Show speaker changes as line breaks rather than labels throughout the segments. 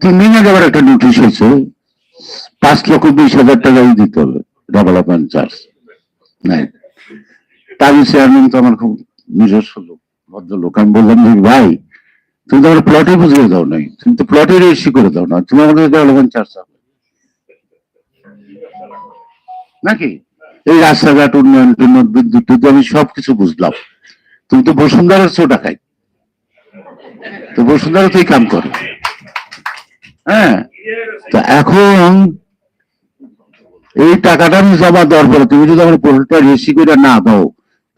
তিন আবার একটা নোটিশ হয়েছে, পাঁচ লক্ষ বিশ হাজার টাকা দিতে হবে ডেভেলপমেন্ট চার্জ তার চেয়ারম্যান তো আমার খুব নিজস্ব লোক, ভদ্রলোক। আমি বললাম যে ভাই, তুমি তো আমার প্লটে বুঝিয়ে দাও নাই, তুমি তো প্লটে রেজিস্ট্রি করে দাও না, তুমি আমাকে ডেভেলপমেন্ট চার্জ নাকি? এই রাস্তাঘাট, উন্নয়ন টুন্নয়ন বিদ্যুৎ আমি সবকিছু বুঝলাম। তুমি তো বসুন্ধরার চোটা খাই তো বসুন্ধরা তো এই কাম করে। হ্যাঁ তো এখন এই টাকাটা আমি জমা দেওয়ার পরে তুমি যদি আমার পোর্টটা রেসি করে না দাও,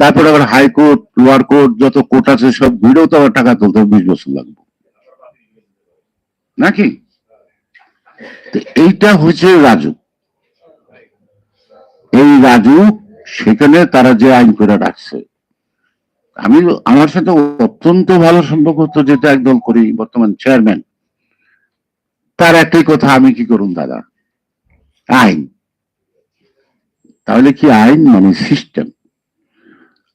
তারপরে আবার হাইকোর্ট লোয়ার কোর্ট যত কোর্ট আছে সব ঘুরেও তো আবার টাকা তুলতে বিশ বছর লাগবে। নাকি? এইটা হচ্ছে রাজু। এই রাজু, সেখানে তারা যে আইন করে রাখছে। আমি, আমার সাথে অত্যন্ত ভালো সম্পর্ক হতো, যেটা একদল করি বর্তমান চেয়ারম্যান তার একটাই কথা, আমি কি করুন দাদা? আইন। তাহলে কি আইন মানে সিস্টেম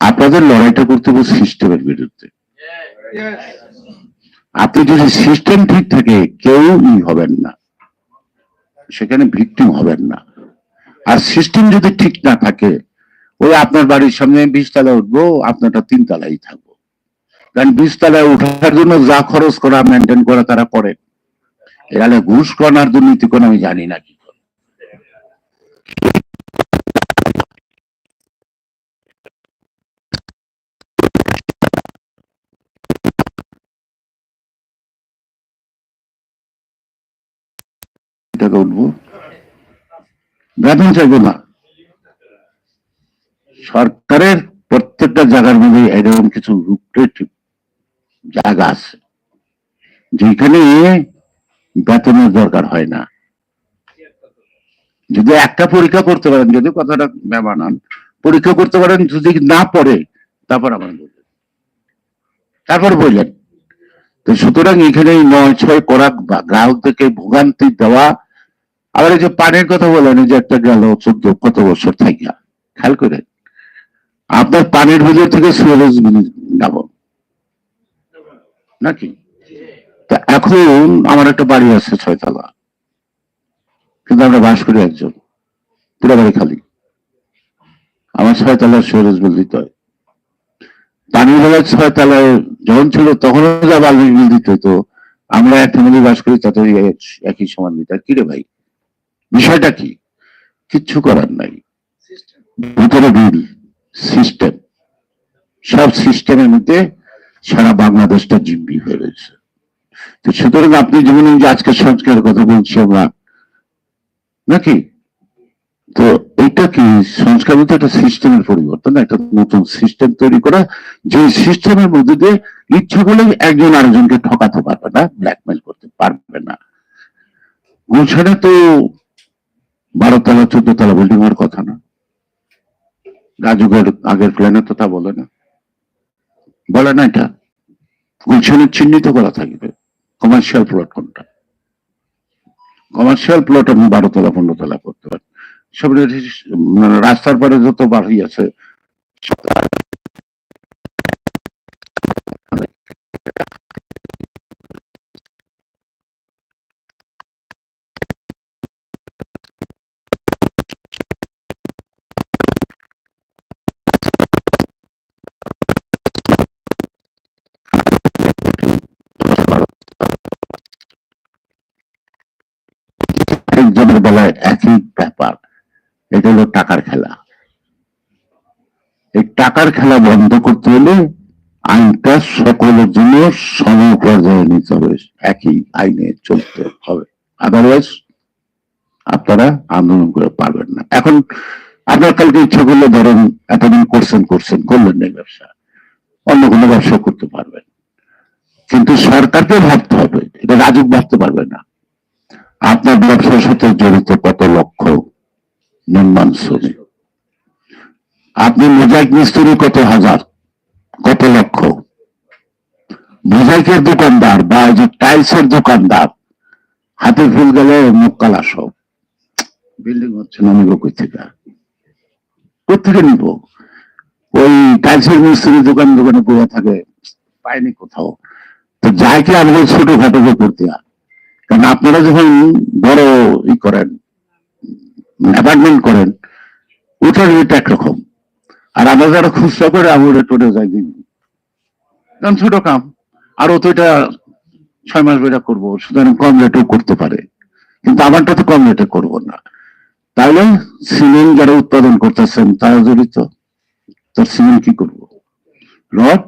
আপনাদের লড়াইটা করতে হবে সিস্টেমের বিরুদ্ধে। আপনি যদি সিস্টেম ঠিক থাকে, কেউ হবেন না। সেখানে ভিক্টিম হবেন না। আর সিস্টেম যদি ঠিক না থাকে, ওই আপনার বাড়ির সামনে বিশ তলায় উঠবো, আপনারটা তিন তলায় থাকব। কারণ বিশ তলায় ওঠার জন্য যা খরচ করা মেনটেন করা, তারা করে এখানে ঘুষ করার দুর্নীতি কোন আমি জানি না কি। উঠবো। চাইব না। সরকারের প্রত্যেকটা জায়গার মধ্যে এরকম কিছু জায়গা আছে। যেখানে বেতনের দরকার হয় না। যদি একটা পরীক্ষা করতে পারেন, যদি কথাটা ব্যবহার পরীক্ষা করতে পারেন, যদি না পড়ে, তারপর আমার বললেন তারপর বললেন, তো সুতরাং এখানে নয় ছয় করা গ্রাহকদেরকে ভোগান্তি দেওয়া, আবার এই যে পানির কথা বলেন যে একটা গেল চোদ্দ কত বছর থাকিয়া। খেয়াল করে, আপনার পানির ভিতর থেকে সুয়েজ নেব নাকি? তা এখন আমার একটা বাড়ি আছে ছয়তলা। কিন্তু আমরা বাস করি একজন পুরো বাড়ি খালি। আমার ছয়তলার বিল দিতে হয়। বেলায় ছয়তলায় যখন ছিল, তখনও যা বাল্মিক হতো। আমরা এক ফ্যামিলি বাস করি তাতে একই সমান দিতে। কি রে ভাই? বিষয়টা কি? কিচ্ছু করার নাই। ভিতরে বিল সিস্টেম সব সিস্টেমের মধ্যে সারা বাংলাদেশটা জিম্বি হয়ে রয়েছে। তো সুতরাং আপনি যেমন যে আজকে সংস্কারের কথা বলছি আমরা, নাকি? তো এটা কি সংস্কার বলতে একটা সিস্টেমের পরিবর্তন, একটা নতুন সিস্টেম তৈরি করা, যে সিস্টেমের মধ্যে দিয়ে ইচ্ছা করলে একজন আরেকজনকে ঠকাতে পারবে না ব্ল্যাকমেল করতে পারবে না। গুলশানে তো বারো তলা চোদ্দ তলা বিল্ডিং এর কথা না। রাজুগড় আগের প্ল্যানে তো তা বলে না। বলে না এটা। গুলশানে চিহ্নিত করা থাকবে। কমার্শিয়াল প্লট কোনটা? কমার্শিয়াল প্লট আপনি বারো তলা পনেরো তলা করতে পারেন সব মানে রাস্তার পরে যত বাড়ি আছে টাকার খেলা। এই টাকার খেলা বন্ধ করতে হলে আইনটা সকলের জন্য সম পর্যায়ে নিতে হবে। একই আইনে চলতে হবে। আদারওয়াইজ আপনারা আন্দোলন করে পারবেন না। এখন আপনার কালকে ইচ্ছা করলে ধরেন এতদিন করছেন করছেন, করলেন না ব্যবসা। অন্য কোনো ব্যবসা করতে পারবেন। কিন্তু সরকারকে ভাবতে হবে। এটা রাজুক ভাবতে পারবে না। আপনার ব্যবসার সাথে জড়িত কত লক্ষ নির্মাণ শ্রমিক। আপনি মোজাইক মিস্ত্রি কত হাজার? কত লক্ষ? মোজাইকের দোকানদার বা যে টাইলসের দোকানদার, হাতে ফুল গেলে মুখ কালা সব। বিল্ডিং হচ্ছে না, নিব কই থেকে কোথেকে নিব? ওই টাইলসের মিস্ত্রি দোকান দোকানে পড়ে থাকে পায়নি কোথাও। তো যাই কি আমাদের ছোটখাটো করতে হয় কারণ আপনারা যখন বড় ই করেন অ্যাপার্টমেন্ট করেন ওটার রেট একরকম। আর আমরা যারা খুচরা করে আমরা টোটে যাই দিন কারণ ছোট কাম, আর ও তো এটা ছয় মাস বেটা করব, সুতরাং কম রেটেও করতে পারে। কিন্তু আমারটা তো কম রেটে করব না। তাহলে সিমেন্ট যারা উৎপাদন করতেছেন, তারা জড়িত তোর সিমেন্ট কি করব? রড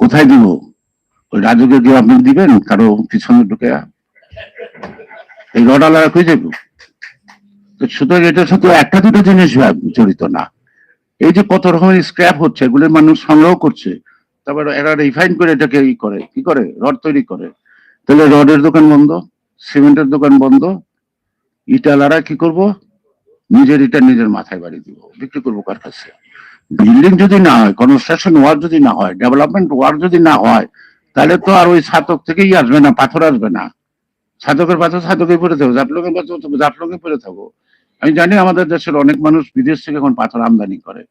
কোথায় দিব? ওই রাজুকে দিয়ে আপনি দিবেন? কারও পিছনে ঢুকে? এই রড আলাদা কই যাব সুতরাং এটার সাথে একটা দুটো জিনিস জড়িত না। এই যে কত রকমের স্ক্র্যাপ হচ্ছে এগুলো মানুষ সংগ্রহ করছে, তারপর এরা রিফাইন করে এটাকে ই করে। কি করে? রড তৈরি করে। তাহলে রডের দোকান বন্ধ, সিমেন্টের দোকান বন্ধ ইটালারা কি করব? নিজের ইটা নিজের মাথায় বাড়ি দিব, বিক্রি করব কার কাছে? বিল্ডিং যদি না হয় কনস্ট্রাকশন ওয়ার্ক যদি না হয় ডেভেলপমেন্ট ওয়ার্ক যদি না হয়, তাহলে তো আর ওই ছাতক থেকেই আসবে না, পাথর আসবে না। ছাতকের পাথর ছাতকে পড়ে থাকব জাপলকের পাথর জাপলকে পড়ে থাকব। আমি জানি আমাদের দেশের অনেক মানুষ বিদেশ থেকে এখন পাথর আমদানি করে।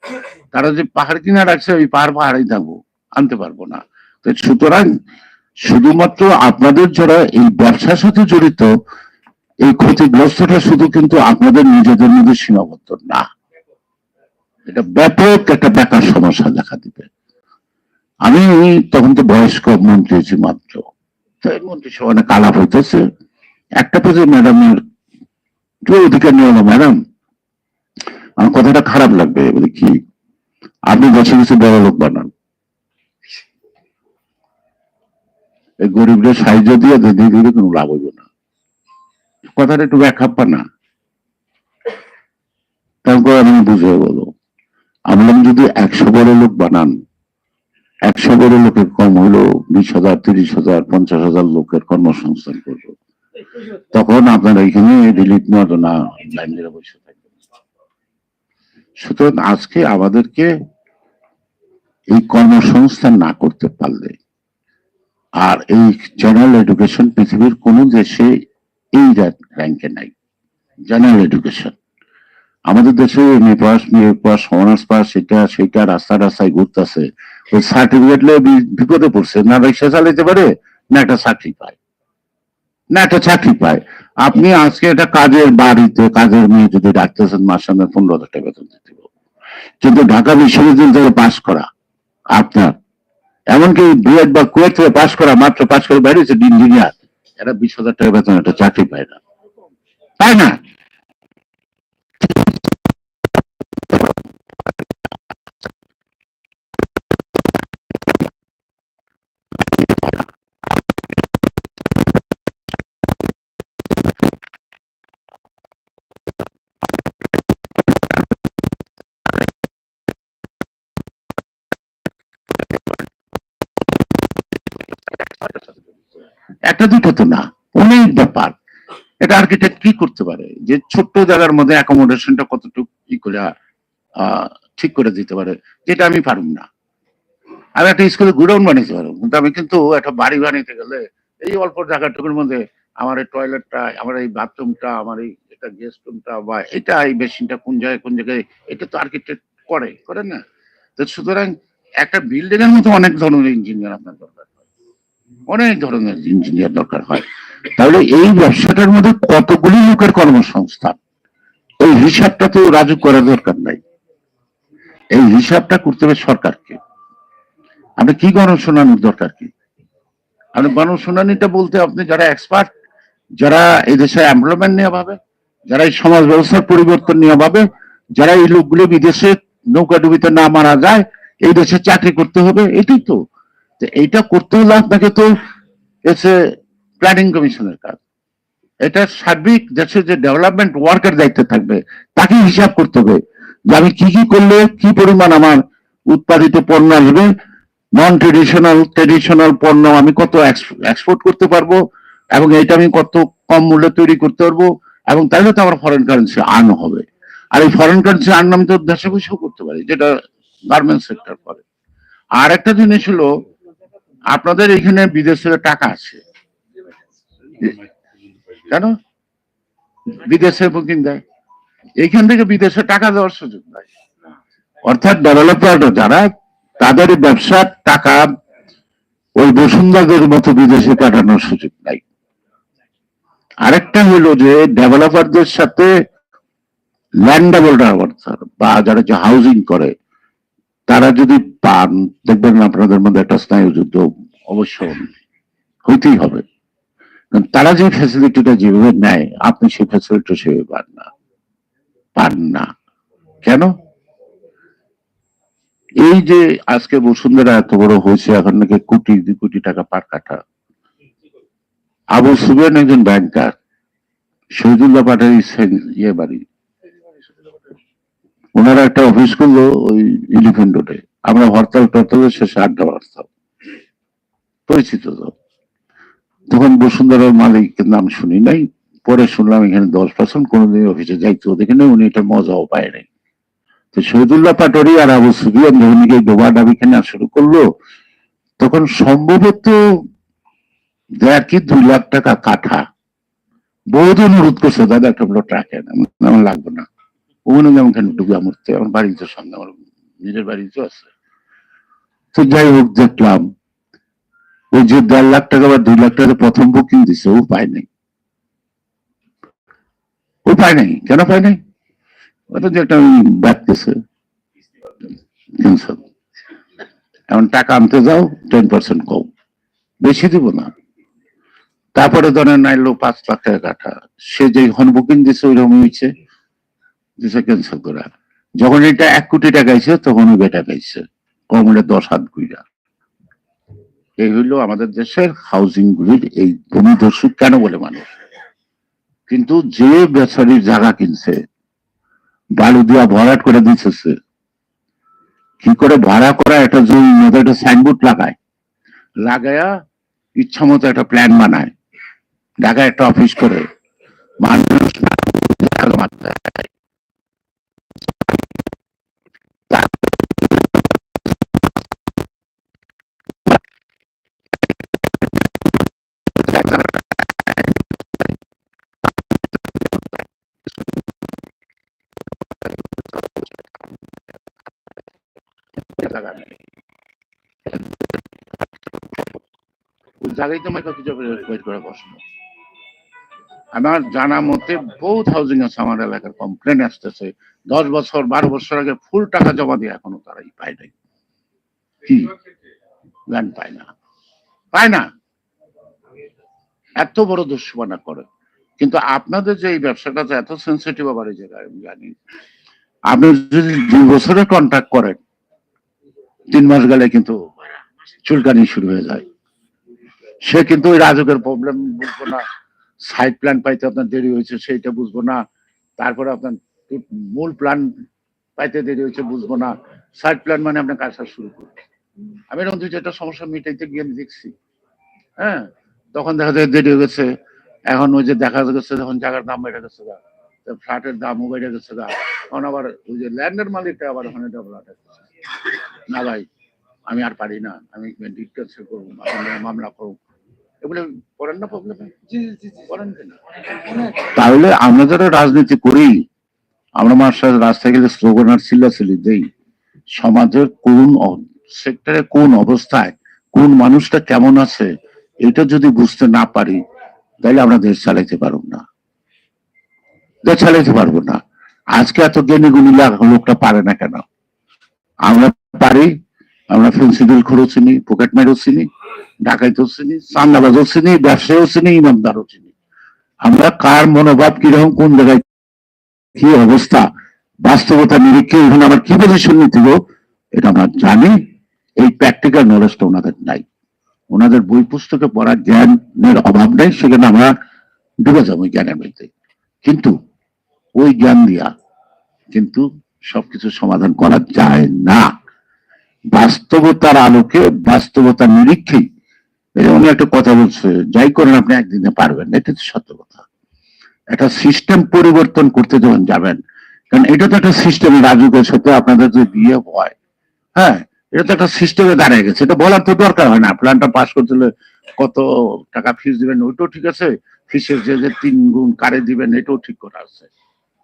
তারা যে পাহাড় কিনা রাখছে ওই পাহাড় পাহাড়েই থাকব, আনতে পারব না। তো সুতরাং শুধুমাত্র আপনাদের যারা এই ব্যবসার সাথে জড়িত, এই ক্ষতিগ্রস্তটা শুধু কিন্তু আপনাদের নিজেদের মধ্যে সীমাবদ্ধ না। এটা ব্যাপক একটা বেকার সমস্যা দেখা দিবে। আমি তখন তো বয়স্ক মন্ত্রী মাত্র। তো মন্ত্রী সভানে কালাপ হইতেছে। একটা পেজে ম্যাডামের যে অধিকার নিয়ে হলো ম্যাডাম আমার কথাটা খারাপ লাগবে, বলে কি? আপনি বছর কিছু বড় লোক বানান। এই গরিবদের সাহায্য দিয়ে দিয়ে দিলে কোনো লাভ হইব না। কথাটা একটু ব্যাখ্যা না। তারপর আমি বুঝে বলো আমরা যদি একশো বড় লোক বানান, একশো বড় লোকের কম হলো বিশ হাজার, তিরিশ হাজার, পঞ্চাশ হাজার লোকের কর্মসংস্থান করব। তখন আপনারা এখানে রিলিফ জন্য লাইন ধরে বসে থাকবেন। সুতরাং আজকে আমাদেরকে এই কর্মসংস্থান না করতে পারলে আর এই জেনারেল এডুকেশন পৃথিবীর কোন দেশে এই র্যাঙ্কে নাই। জেনারেল এডুকেশন আমাদের দেশে MA pass BA pass honours pass সেটা সেটা, রাস্তা, রাস্তায় ঘুরতেছে। ওই সার্টিফিকেট বিপদে পড়ছে। না রিক্সা চালাইতে পারে, না একটা চাকরি পায়। না, একটা চাকরি পায়। আপনি আজকে একটা কাজের বাড়িতে কাজের মেয়ে যদি ডাকতেছেন, মাস আমি পনেরো হাজার টাকা বেতন দিতে। কিন্তু ঢাকা বিশ্ববিদ্যালয় পাশ করা আপনার, এমনকি বিএড বা কুয়েট থেকে পাশ করা, মাত্র পাশ করে বেরিয়েছে ইঞ্জিনিয়ার এরা বিশ হাজার টাকা বেতন একটা চাকরি পায় না। তাই না? একটা দুটো তো না, অনেক ব্যাপার। এটা আর্কিটেক্ট কি করতে পারে? যে ছোট্ট জায়গার মধ্যে অ্যাকোমোডেশনটা কতটুকু কি করে ঠিক করে দিতে পারে, যেটা আমি পারব না। আমি একটা স্কুলে গুডাউন বানিয়েতে পারব কিন্তু আমি কিন্তু একটা বাড়ি বানাইতে গেলে এই অল্প জায়গাটুকুর মধ্যে আমার এই টয়লেটটা আমার এই বাথরুমটা আমার এই এটা গেস্ট রুমটা বা এটা এই বেসিনটা কোন জায়গায় কোন জায়গায়, এটা তো আর্কিটেক্ট করে করে না। তো সুতরাং একটা বিল্ডিং এর মধ্যে অনেক ধরনের ইঞ্জিনিয়ার আপনার দরকার। অনেক ধরনের ইঞ্জিনিয়ার দরকার হয়। তাহলে এই ব্যবসাটার মধ্যে কতগুলি লোকের কর্মসংস্থান? এই হিসাবটা তো রাজু করার দরকার নাই। এই হিসাবটা করতে হবে সরকারকে। আপনি কি গণশুনানির দরকার কি? আপনি গণশুনানিটা বলতে আপনি যারা এক্সপার্ট যারা এই দেশে এমপ্লয়মেন্ট নিয়ে ভাবে, যারা এই সমাজ ব্যবস্থার পরিবর্তন নিয়ে ভাবে, যারা এই লোকগুলো বিদেশে নৌকা ডুবিতে না মারা যায়, এই দেশে চাকরি করতে হবে, এটাই তো তো। এইটা করতে হলে আপনাকে তো এসে প্ল্যানিং কমিশনের কাজ। এটা সার্বিক দেশের যে ডেভেলপমেন্ট ওয়ার্কের দায়িত্ব থাকবে তাকে হিসাব করতে হবে যে আমি কি কি করলে কি পরিমাণ আমার উৎপাদিত পণ্য আসবে নন ট্রেডিশনাল ট্রেডিশনাল পণ্য আমি কত এক্সপোর্ট করতে পারব, এবং এটা আমি কত কম মূল্যে তৈরি করতে পারব, এবং তাহলে তো আমার ফরেন কারেন্সি আর্ন হবে। আর এই ফরেন কারেন্সি আর্ন আমি তো দেশে বসেও করতে পারি, যেটা গার্মেন্টস সেক্টর করে। আর একটা জিনিস হলো আপনাদের এখানে বিদেশ থেকে টাকা আছে। কেন? বিদেশে বুকিং দেয়। এইখান থেকে বিদেশে টাকা দেওয়ার সুযোগ নাই। অর্থাৎ ডেভেলপার যারা, তাদের ব্যবসার টাকা ওই বসুন্ধরাদের মতো বিদেশে পাঠানোর সুযোগ নাই। আরেকটা হলো যে ডেভেলপারদের সাথে ল্যান্ডেবল অর্থাৎ বা যারা যে হাউজিং করে তারা যদি পান, দেখবেন আপনাদের মধ্যে একটা স্নায়ু যুদ্ধ অবশ্য হইতেই হবে। তারা যে ফ্যাসিলিটিটা যেভাবে নেয়, আপনি সেই ফ্যাসিলিটি সেভাবে পান না। পান না। কেন? এই যে আজকে বসুন্ধরা এত বড় হয়েছে, এখন নাকি কোটি, দুই কোটি টাকা পার কাঠা। আবু সুবিয়ান একজন ব্যাংকার শহীদুল্লাহ পাঠারি ইয়ে বাড়ি। ওনারা একটা অফিস করল ওই এলিফেন্ট রোডে আমরা হরতাল টরতালের শেষে আড্ডা মারতাম। পরিচিত তো। তখন বসুন্ধরার মালিকের নাম শুনি নাই। পরে শুনলাম এখানে দশ পার্সেন্ট কোনোদিন অফিসে যাইতো দেখে নেই, উনি এটা মজাও পায় নাই। তো শহীদুল্লাহ পাটোয়ারি আর আবু সুফিয়ান যখন এই ডোবা ডাবি কেনা শুরু করল, তখন সম্ভবত দেড় কি দুই লাখ টাকা কাঠা। বহুত অনুরোধ করছে, দাদা, একটা রাখেন আমি- আমার লাগবে না। ওখানে যেমন খান ডুবে মরতে আমার বাড়ির তো সঙ্গে আমার নিজের বাড়ি তো আছে। তো যাই হোক, দেখলাম ওই যে দেড় লাখ টাকা বা দুই লাখ টাকা প্রথম বুকিং দিছে, ও পায় নাই। ও পায় নাই, কেন পায় নাই? ওটা যে একটা ব্যাট গেছে ক্যান্সার টাকা আনতে যাও টেন পার্সেন্ট কম বেশি দিব না। তারপরে ধরেন নাইলো পাঁচ লাখ টাকা কাঠা। সে যে হন বুকিং দিছে ওই রকম হয়েছে দিছে ক্যান্সেল করা। যখন এটা এক কোটি টাকা আইছে তখন ওই বেটা গাইছে কম হলে দশ হাত গুইরা এই হইল আমাদের দেশের হাউজিং গুলির এই ভূমিদস্যু কেন বলে মানুষ? কিন্তু যে বেচারির জায়গা কিনছে, বালু দিয়া ভরাট করে দিতেছে কি করে ভাড়া করা একটা জমি মতো একটা সাইনবোর্ড লাগায়, লাগায়া ইচ্ছা মতো একটা প্ল্যান বানায়, ঢাকায় একটা অফিস করে, মানুষ জায়গায় তো আমার কিছু বের করে বসবো আমার জানা মতে বহুত হাউজিং আছে আমার এলাকার কমপ্লেন আসতেছে। দশ বছর, বারো বছর আগে ফুল টাকা জমা দিয়ে এখনও তারাই পায় নাই। কি? ল্যান্ড পায় না। পায় না। এত বড় দুষ্পানা করে। কিন্তু আপনাদের যে এই ব্যবসাটা এত সেন্সিটিভ আবার এই জায়গায় আমি জানি। আপনি যদি দুই বছরের কন্ট্যাক্ট করেন, তিন মাস গেলে কিন্তু চুলকানি শুরু হয়ে যায়। সে কিন্তু ওই রাজকের প্রবলেম বুঝব না। সাইড প্ল্যান পাইতে আপনার দেরি হয়েছে, সেইটা বুঝব না। তারপরে আপনার মূল প্ল্যান পাইতে দেরি হয়েছে, বুঝব না। সাইড প্ল্যান মানে আপনার কাজটা শুরু করবে। আমি এরকম দুই চারটা সমস্যা মিটাইতে গিয়ে আমি দেখছি হ্যাঁ তখন দেখা যায় দেরি হয়ে গেছে। এখন ওই যে দেখা গেছে, তখন জায়গার দাম বেড়ে গেছে গা। ফ্ল্যাটের দামও বেড়ে গেছে গা। তখন আবার ওই যে ল্যান্ডের মালিকটা আবার ওখানে ডবল না ভাই, আমি আর পারি না। আমি ডিক্টেন্সিল করব মামলা করব এগুলো করেন না প্রবলেম করেন তাহলে আমরা যারা রাজনীতি করি। আমরা মাস্টার রাস্তায় গেলে স্লোগান আর চিল্লাচিল্লি দেই। সমাজের কোন সেক্টরে কোন অবস্থায় কোন মানুষটা কেমন আছে এটা যদি বুঝতে না পারি তাহলে আমরা দেশ চালাইতে পারব না। দেশ চালাইতে পারব না। আজকে এত জ্ঞানী গুণী লোকটা পারে না কেন? আমরা পারি আমরা ফেন্সিডিল খরচ চিনি পকেট মেরও চিনি। ডাকাইতেও চিনি চান্দাবাজও চিনি, ব্যবসায়ও চিনি, ইমানদারও চিনি। আমরা কার মনোভাব, কীরকম, কোন জায়গায় কি অবস্থা, বাস্তবতা, নিরীক্ষে এখানে আমার কি পজিশন নিতে এটা আমরা জানি। এই প্র্যাকটিক্যাল নলেজটা ওনাদের নাই। ওনাদের বই পুস্তকে পড়ার জ্ঞানের অভাব নেই সেখানে আমরা ডুবে যাব ওই জ্ঞানের মধ্যে। কিন্তু ওই জ্ঞান দিয়া কিন্তু সবকিছু সমাধান করা যায় না। বাস্তবতার আলোকে বাস্তবতার নিরীক্ষেই এই উনি একটা কথা বলছে, যাই করেন আপনি একদিনে পারবেন এটা তো সত্য কথা। একটা সিস্টেম পরিবর্তন করতে যখন যাবেন, কারণ এটা তো একটা সিস্টেম রাজুকের সাথে আপনাদের যে বিয়ে হয় হ্যাঁ এটা তো একটা সিস্টেমে দাঁড়িয়ে গেছে, এটা বলার তো দরকার হয় না। প্ল্যানটা পাস করতে হলে কত টাকা ফিস দিবেন, ওইটাও ঠিক আছে ফিসের যে যে তিন গুণ কারে দিবেন, এটাও ঠিক করা আছে।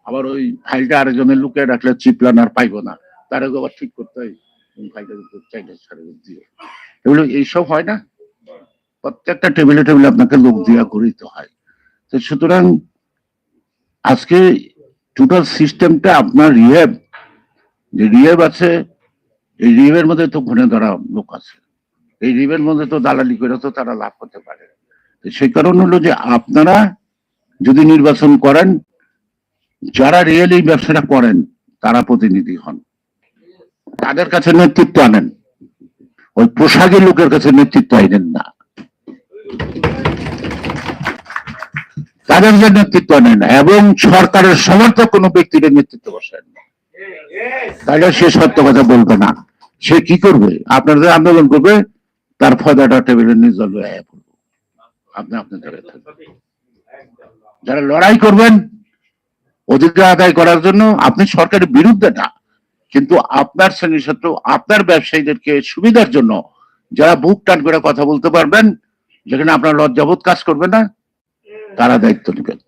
আবার ওই ফাইলটা আরেকজনের লুকিয়ে রাখলে চিপলান আর পাইবো না, তার আগে আবার ঠিক করতে হয় ফাইলটা চাইলে ছাড়ে দিয়ে। এগুলো এইসব হয় না? প্রত্যেকটা টেবিলে টেবিলে আপনাকে লোক দিয়া করিতে হয়। তো সুতরাং আজকে টোটাল সিস্টেমটা আপনার রিহেব যে রিহেব আছে এই রিহেবের মধ্যে তো ঘুরে ধরা লোক আছে। এই রিহেবের মধ্যে তো দালালি করে তো তারা লাভ করতে পারে। তো সেই কারণ হলো যে আপনারা যদি নির্বাচন করেন যারা রিয়েল এই ব্যবসাটা করেন তারা প্রতিনিধি হন। তাদের কাছে নেতৃত্ব আনেন। ওই পোশাকের লোকের কাছে নেতৃত্ব আইনেন না। তাদের যে নেতৃত্ব নেন এবং সরকারের সমর্থক কোনো ব্যক্তির নেতৃত্ব বসেন তাহলে সে সত্য কথা বলবে না। সে কি করবে? আপনারা যে আন্দোলন করবে, তার ফয়দাটা টেবিলের নিজল আপনি আপনি জায়গায় থাকবেন। যারা লড়াই করবেন, অধিকার আদায় করার জন্য আপনি সরকারের বিরুদ্ধে না, কিন্তু আপনার শ্রেণি ছাত্র, আপনার ব্যবসায়ীদেরকে সুবিধার জন্য যারা বুক টান করে কথা বলতে পারবেন যেখানে আপনার লজ্জাবোধ কাজ করবে না তারা দায়িত্ব নেবেন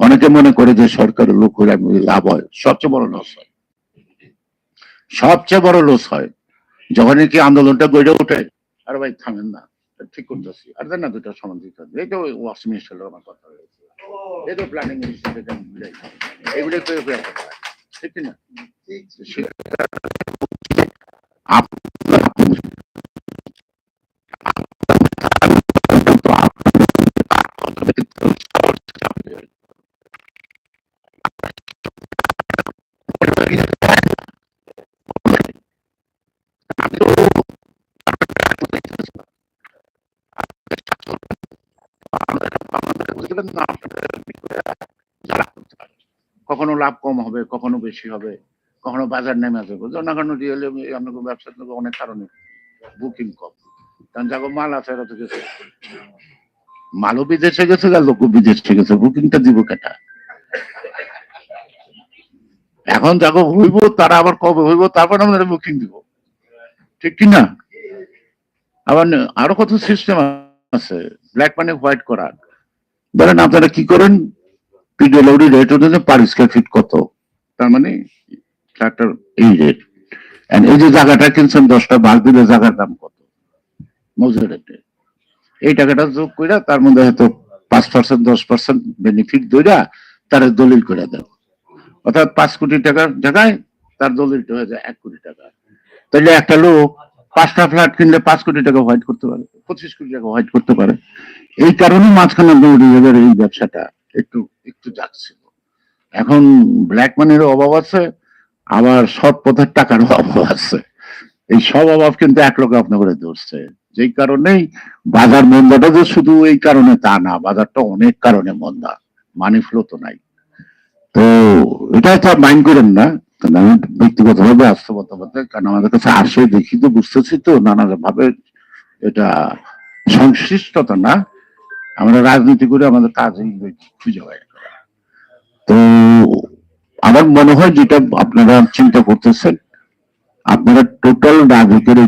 অনেকে মনে করে যে সরকারের লোক হলে লাভ হয় সবচেয়ে বড় লস হয়। সবচেয়ে বড় লস হয় যখন কি আন্দোলনটা গড়ে ওঠে আর ভাই থামেন না ঠিক করতেছি। আর না দুটো সমান দিতে হবে। এই তো ওয়াশ মিনিস্টার আমার কথা হয়েছে এই তো প্ল্যানিং মিনিস্টার এগুলো করে করে একটা কথা। সে- আপনার কখনো লাভ কম হবে, কখনো বেশি হবে, কখনো বাজার নেমে যাবে জনগণ রিয়েলে আপনাকে ব্যবসা অনেক কারণে, বুকিং কম। কারণ যাগো মাল আছে, এরা তো গেছে। মালও বিদেশে গেছে, আর লোক বিদেশে গেছে, বুকিংটা দিব কেটা? এখন যাগো হইব, তারা আবার কবে হইব, তারপর আমরা বুকিং দিব। ঠিক কি না? আবার আরও কত সিস্টেম আছে ব্ল্যাক মানে হোয়াইট করার। ধরেন আপনারা কি করেন? পিডব্লিউডি রেট অনুযায়ী পার স্কোয়ার ফিট কত? তার মানে ট্রাক্টর এই রেট এই যে জায়গাটা কিনছেন দশটা ভাগ দিলে জায়গার দাম কত? মজুর রেটে এই টাকাটা যোগ করে তার মধ্যে হয়তো পাঁচ পার্সেন্ট দশ পার্সেন্ট বেনিফিট দইরা তার দলিল করে দেন। অর্থাৎ পাঁচ কোটি টাকার জায়গায় তার দলিলটা হয়ে যায় এক কোটি টাকা। তাহলে একটা লোক পাঁচটা ফ্ল্যাট কিনলে পাঁচ কোটি টাকা হোয়াইট করতে পারে, পঁচিশ কোটি টাকা হোয়াইট করতে পারে। এই কারণে মাঝখানে রিয়েলের এই ব্যবসাটা একটু একটু যাচ্ছিল। এখন ব্ল্যাক মানির অভাব আছে, আবার সৎ পথের টাকার অভাব আছে। এই সব অভাব কিন্তু এক লোকে আপনার ধরছে। যেই কারণেই বাজার মন্দাটা যে শুধু এই কারণে তা না, বাজারটা অনেক কারণে মন্দা। মানি ফ্লো তো নাই। তো এটা তো মাইন্ড করেন না। আমি ব্যক্তিগতভাবে বাস্তবতাবাদে কারণ আমাদের কাছে আসে, দেখি তো, বুঝতেছি তো নানা ভাবে এটা সংশ্লিষ্টতা না। আমরা রাজনীতি করে আমাদের কাজ খুঁজে পাই। তো আমার মনে হয় যেটা আপনারা চিন্তা করতেছেন, আপনারা টোটাল রাজনীতির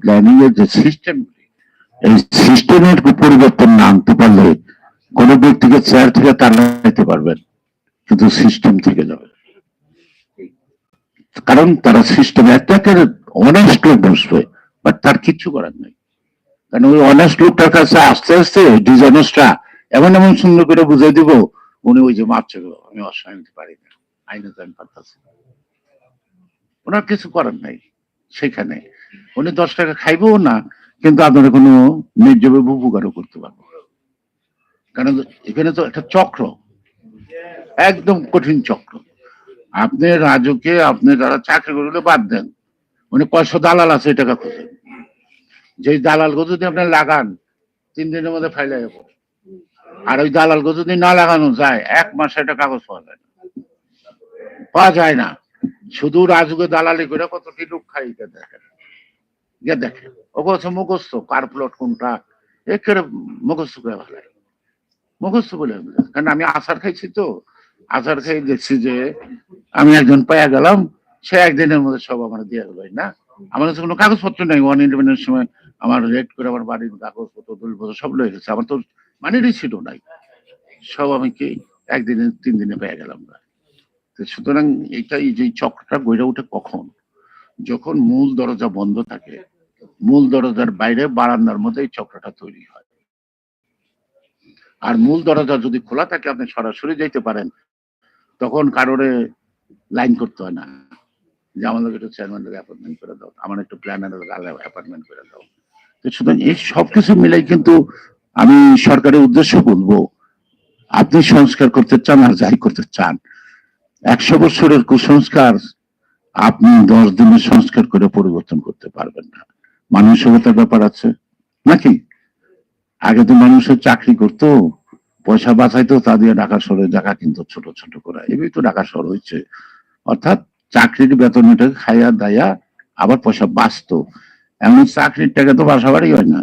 প্ল্যানিং এর যে সিস্টেম এই সিস্টেমের পরিবর্তন না আনতে পারলে কোন ব্যক্তিকে চেয়ার থেকে টানাইতে পারবেন কিন্তু সিস্টেম থেকে যাবে। কারণ তারা সিস্টেম একটাকে অনেস্ট বসবে বাট তার কিচ্ছু করার নেই। কারণ ওই অনেস্ট লোকটার কাছে আস্তে আস্তে ডিজাইনসটা এমন এমন সুন্দর করে বুঝাই দিব উনি ওই যে মাপছে গো, আমি অসহায় নিতে পারি না আইনে তো আমি পারতাছি। ওনার কিছু করার নাই সেখানে উনি দশ টাকা খাইবও না কিন্তু আপনারা কোনো ন্যায্যভাবে উপকারও করতে পারব। কারণ এখানে তো একটা চক্র একদম কঠিন চক্র আপনি রাজুকে আপনি যারা চাকরি করলে বাদ দেন উনি কয়শো দালাল আছে এই টাকা খুঁজেন যে দালালকে যদি আপনি লাগান, তিন দিনের মধ্যে ফাইলে যাব আর ওই দালালকে যদি না লাগানো যায়, এক মাসে একটা কাগজ পাওয়া যায় না। পাওয়া যায় না। শুধু রাজুকে দালালি করে কত কি লোক খাই দেখেন। ইয়ে দেখেন। ও কথা মুখস্থ, কার প্লট কোনটা? একেবারে মুখস্থ করে ভালো মুখস্থ বলে কারণ আমি আচার খাইছি তো। আচার খাই দেখছি যে আমি একজন পাইয়া গেলাম, সে একদিনের মধ্যে সব আমার দিয়ে গেল না? আমার কাছে কোনো কাগজপত্র নেই ওয়ান ইলেভেনের সময় আমার রেড করে আমার বাড়ির কাগজ কাগজপত্র দলিলপত্র সব লয়ে গেছে। আমার তো মানিরই ছিল নাই সব আমি কি একদিনে, তিন দিনে পেয়ে গেলাম না। সুতরাং এটাই যে চক্রটা গড়ে ওঠে কখন? যখন মূল দরজা বন্ধ থাকে, মূল দরজার বাইরে বারান্দার মধ্যে এই চক্রটা তৈরি হয়। আর মূল দরজা যদি খোলা থাকে, আপনি সরাসরি যেতে পারেন, তখন কারোরে লাইন করতে হয় না। যে আমাদের একটু চেয়ারম্যানের অ্যাপয়েন্টমেন্ট করে দাও, আমার একটু প্ল্যানের অ্যাপয়েন্টমেন্ট করে দাও। সুতরাং এই সবকিছু মিলাই কিন্তু আমি সরকারের উদ্দেশ্য বলব, আপনি সংস্কার করতে চান আর যাই করতে চান। একশো বছরের কুসংস্কার আপনি দশ দিনের সংস্কার করে পরিবর্তন করতে পারবেন না। মানসিকতার ব্যাপার আছে নাকি? আগে তো মানুষের চাকরি করতো, পয়সা বাঁচাইতো, তা দিয়ে ঢাকা শহরে জায়গা কিন্তু ছোট ছোট করে। এবার তো ঢাকা শহর হয়েছে। অর্থাৎ চাকরির বেতনটা খাইয়া দাইয়া আবার পয়সা বাঁচতো। এমন চাকরির টাকা তো বাসা বাড়ি হয় না।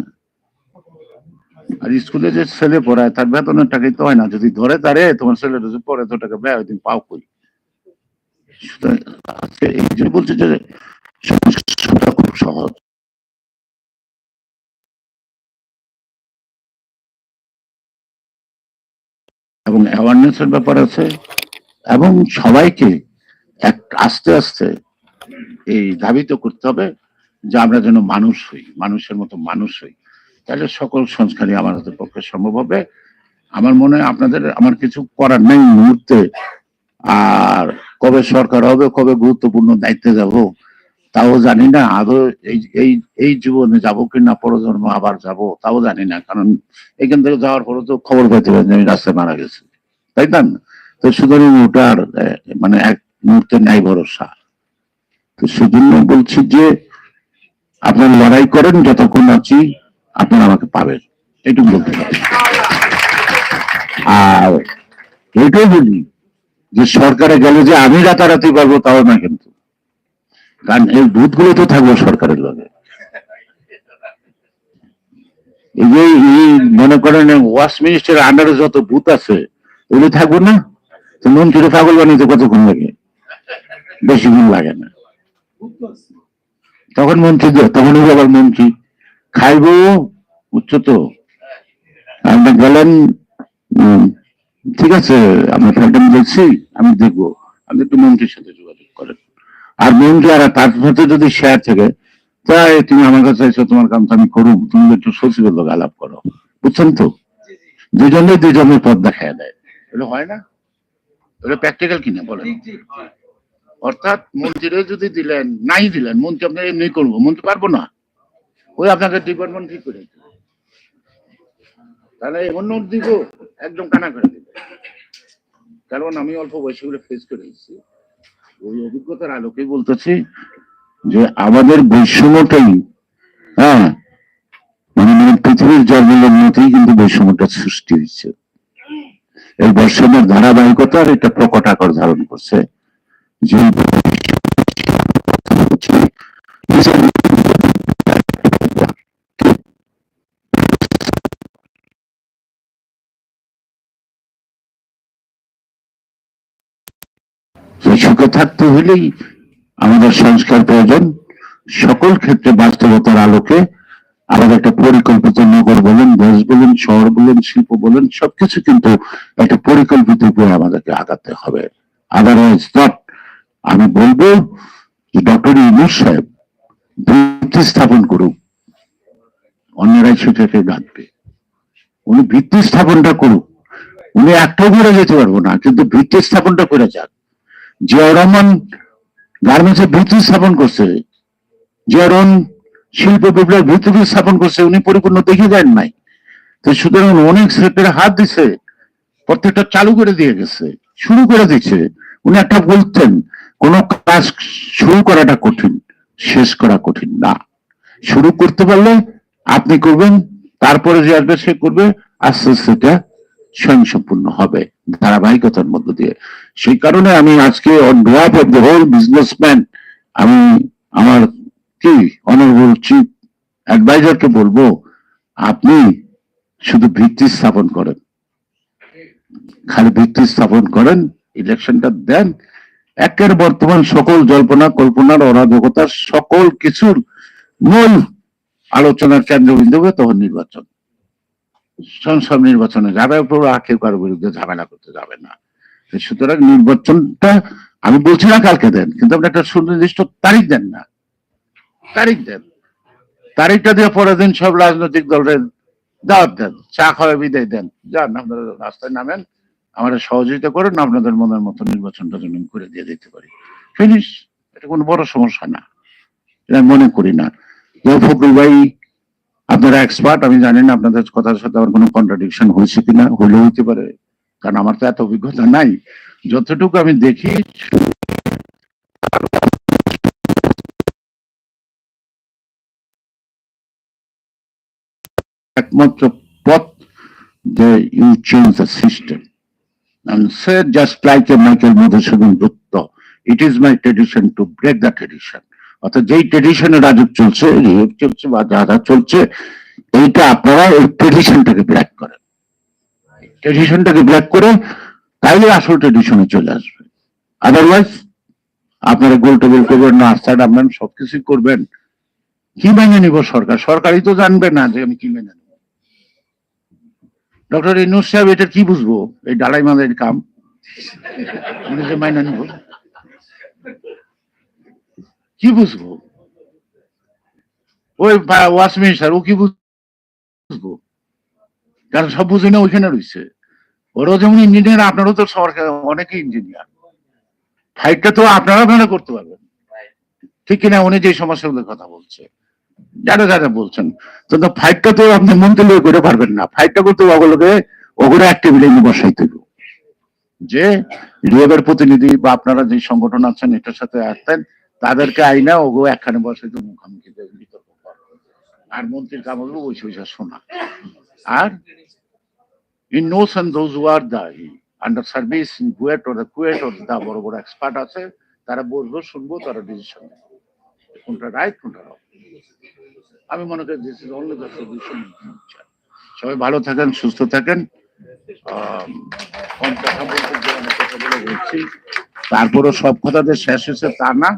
আর স্কুলে যে ছেলে পড়ায়, তার বেতনের টাকাই তো হয় না। যদি ধরে তারে, তোমার ছেলেটা যে পড়ে, তো টাকা ব্যয় দিন পাও কই? বলছে যে খুব সহজ। এবং অ্যাওয়ারনেস এর ব্যাপার আছে, এবং সবাইকে এক আস্তে আস্তে এই ধাবিত করতে হবে। যে আমরা যেন মানুষ হই, মানুষের মতো মানুষ হই। তাহলে সকল সংস্কারই আমাদের পক্ষে সম্ভব হবে। আমার মনে হয় আপনাদের, আমার কিছু করার নেই মুহূর্তে। আর কবে সরকার হবে, কবে গুরুত্বপূর্ণ দায়িত্বে যাব, তাও জানি না। আদৌ এই এই এই জীবনে যাব কিনা, পরজন্ম আবার যাব, তাও জানি না। কারণ এখান থেকে যাওয়ার পরে তো খবর পাইতে পারেন আমি রাস্তায় মারা গেছি। তাই না? তো সুতরাং ওটার মানে এক মুহূর্তে নাই ভরসা। তো সেজন্য বলছি যে আপনার লড়াই করেন, যতক্ষণ আছি আপনারা আমাকে পাবেন। এটুকু বলতে পারি আর এটাই বলি যে সরকারে গেলে যে আমি রাতারাতি পারব তাও না কিন্তু। কারণ এই বুথগুলো তো থাকব সরকারের লগে। এই যে মনে করেন ওয়াশ মিনিস্টার আন্ডারে যত বুথ আছে, ওগুলো থাকব না? মন্ত্রী পাগল বানিয়ে কতক্ষণ লাগে? বেশিক্ষণ লাগে না। তখন মন্ত্রী তখন আবার মন্ত্রী খাইবো বুঝছ তো? আপনি উম, ঠিক আছে আপনার ফ্যালটা আমি দেখছি আমি দেখব। আপনি একটু মন্ত্রীর সাথে যোগাযোগ করেন। আর মন্ত্রী আর তার সাথে যদি শেয়ার থাকে তাই তুমি আমার কাছে এসে তোমার কাম আমি করুক তুমি একটু সচিবের লোক আলাপ করো। বুঝছেন তো? দুজনে দুজনের পথ দেখা দেয়। এটা হয় না? এটা প্র্যাকটিক্যাল কিনা বলেন। অর্থাৎ মন্ত্রীরে যদি দিলেন, নাই দিলেন, মন্ত্রী আপনার এমনি করব, মন্ত্রী পারব না। ওই আপনাকে ডিপার্টমেন্ট ঠিক করে। তাহলে অন্য দিব, একদম কানা করে দিবে। কারণ আমি অল্প বয়সে করে ফেস করে এসেছি। ওই অভিজ্ঞতার আলোকেই বলতেছি যে আমাদের বৈষম্যটাই হ্যাঁ মানে মানে পৃথিবীর মধ্যেই কিন্তু বৈষম্যটা সৃষ্টি হয়েছে। এই বৈষম্যের ধারাবাহিকতার এটা প্রকট আকার ধারণ করছে। সুখে থাকতে হলেই আমাদের সংস্কার প্রয়োজন। সকল ক্ষেত্রে বাস্তবতার আলোকে আমাদের একটা পরিকল্পিত নগর বলেন, দেশ বলেন, শহর বলেন, শিল্প বলেন, সবকিছু কিন্তু একটা পরিকল্পিত উপরে আমাদেরকে আগাতে হবে। আদারওয়াইজ নট আমি বলব যে ডক্টর ইউনুস সাহেব ভিত্তি স্থাপন করুক, অন্যরাই সেটাকে গাঁথবে উনি ভিত্তি স্থাপনটা করুক। উনি একটাও করে যেতে পারব না, কিন্তু ভিত্তি স্থাপনটা করে যাক। জিয়াউর রহমান গার্মেন্টসের ভিত্তি স্থাপন করছে। জিয়াউর রহমান শিল্প বিপ্লবের ভিত্তি স্থাপন করছে, উনি পরিপূর্ণ দেখে দেন নাই। তো সুতরাং অনেক সেক্টরে হাত দিছে, প্রত্যেকটা চালু করে দিয়ে গেছে, শুরু করে দিচ্ছে। উনি একটা বলতেন কোন কাজ শুরু করাটা কঠিন, শেষ করা কঠিন না। শুরু করতে পারলে আপনি করবেন, তারপরে যে আসবে সে করবে, আস্তে আস্তে এটা স্বয়ংসম্পূর্ণ হবে ধারাবাহিকতার মধ্য দিয়ে। সেই কারণে আমি আজকে on behalf of the whole businessman আমি আমার কি অনারেবল চিফ অ্যাডভাইজারকে বলব, আপনি শুধু ভিত্তি স্থাপন করেন। খালি ভিত্তি স্থাপন করেন ইলেকশনটা দেন একের বর্তমান সকল জল্পনা, কল্পনার অরাজকতার সকল কিছুর মূল আলোচনার কেন্দ্রবিন্দু তখন নির্বাচন। সংসদ নির্বাচনে যাবে আর কেউ কারোর বিরুদ্ধে ঝামেলা করতে যাবে না। সুতরাং নির্বাচনটা আমি বলছি না কালকে দেন, কিন্তু আপনি একটা সুনির্দিষ্ট তারিখ দেন না। তারিখ দেন। তারিখটা দিয়ে পরের দিন সব রাজনৈতিক দলের দাওয়াত দেন, চা খাওয়া বিদায় দেন। যান, আপনারা রাস্তায় নামেন। আমাদের সহযোগিতা করেন আপনাদের মনের মতো নির্বাচনটা যেন করে দিয়ে দিতে পারি। ফিনিশ এটা কোনো বড় সমস্যা না। এটা মনে করি না। হোক, ভাই আপনারা এক্সপার্ট আমি জানি না আপনাদের কথার সাথে আমার কোনো কন্ট্রাডিকশন হয়েছে কিনা হলেও হইতে পারে কারণ আমার তো এত অভিজ্ঞতা নাই। যতটুকু আমি দেখি একমাত্র পথ যে you change the system and said just like a Michael Madhusudan Dutta, it is my tradition to break the tradition. অর্থাৎ যেই ট্রেডিশনে রাজক চলছে রেপ চলছে বা যা যা চলছে এইটা আপনারা এই ট্রেডিশনটাকে ব্রেক করেন। ট্রেডিশনটাকে ব্রেক করে তাইলে আসল ট্রেডিশনে চলে আসবে। আদারওয়াইজ আপনারা গোল টেবিল করবেন নাস্তা ডাববেন সবকিছুই করবেন। কি মেনে নিব সরকার? সরকারই তো জানবে না যে আমি কি মেনে ডক্টর ইনুস সাহেব এটা কি বুঝব? এই ডালাই মালের কাম। মাইনা নিব। কি বুঝব? ওই ওয়াশ স্যার ও কি বুঝব? কারণ সব বুঝে না ওইখানে রয়েছে ওরাও যেমন ইঞ্জিনিয়ার আপনারও তো সরকার অনেকে ইঞ্জিনিয়ার ফাইটটা তো আপনারা আপনারা করতে পারবেন। ঠিক কিনা উনি যে সমস্যাগুলোর কথা বলছে। যারা যারা বলছেন, তো তো ফাইটটা তো আপনি লোক করে পারবেন না। ফাইটটা করতে ওগুলোকে ওগুলো এক টেবিলে হবে। যে রিয়েবের প্রতিনিধি বা আপনারা যে সংগঠন আছেন, এটার সাথে আসতেন, তাদেরকে আইনা ওগো একখানে বসাইতে মুখামুখি বিতর্ক আর মন্ত্রীর কাম হলো বসে বসে শোনা। আর in no sense those are the under service in KUET or KUET or the বড় বড় এক্সপার্ট আছে, তারা বসবো শুনব, তারা ডিসিশন কোনটা রাইট কোনটা আমি মনে করি দিস ইজ অনলি সবাই ভালো থাকেন, সুস্থ থাকেন। কথা বলতে গিয়ে অনেক কথা বলে বলছি। তারপরও সব কথা যে শেষ হয়েছে তা না।